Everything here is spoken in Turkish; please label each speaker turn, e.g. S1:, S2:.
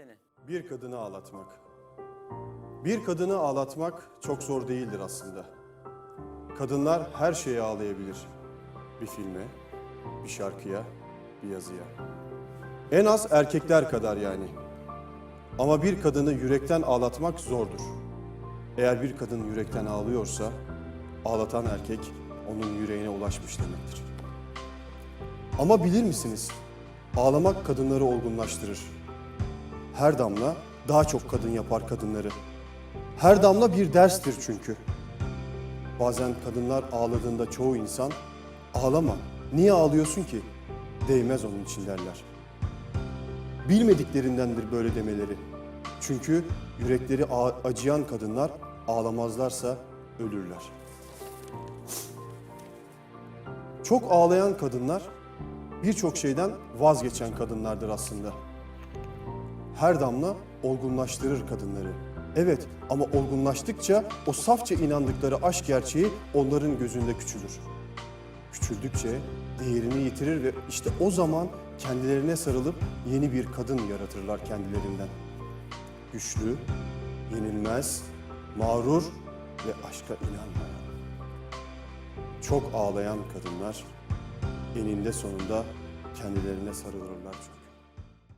S1: seni.
S2: Bir kadını ağlatmak. Bir kadını ağlatmak çok zor değildir aslında. Kadınlar her şeye ağlayabilir. Bir filme, bir şarkıya, bir yazıya. En az erkekler kadar yani. Ama bir kadını yürekten ağlatmak zordur. Eğer bir kadın yürekten ağlıyorsa, ağlatan erkek onun yüreğine ulaşmış demektir. Ama bilir misiniz? Ağlamak kadınları olgunlaştırır. Her damla daha çok kadın yapar kadınları. Her damla bir derstir çünkü. Bazen kadınlar ağladığında çoğu insan ağlama, niye ağlıyorsun ki? Değmez onun için derler. Bilmediklerindendir böyle demeleri. Çünkü yürekleri acıyan kadınlar ağlamazlarsa ölürler. Çok ağlayan kadınlar birçok şeyden vazgeçen kadınlardır aslında. Her damla olgunlaştırır kadınları. Evet ama olgunlaştıkça o safça inandıkları aşk gerçeği onların gözünde küçülür. Küçüldükçe değerini yitirir ve işte o zaman kendilerine sarılıp yeni bir kadın yaratırlar kendilerinden. Güçlü, yenilmez, mağrur ve aşka inanmayan. Çok ağlayan kadınlar eninde sonunda kendilerine sarılırlar çünkü.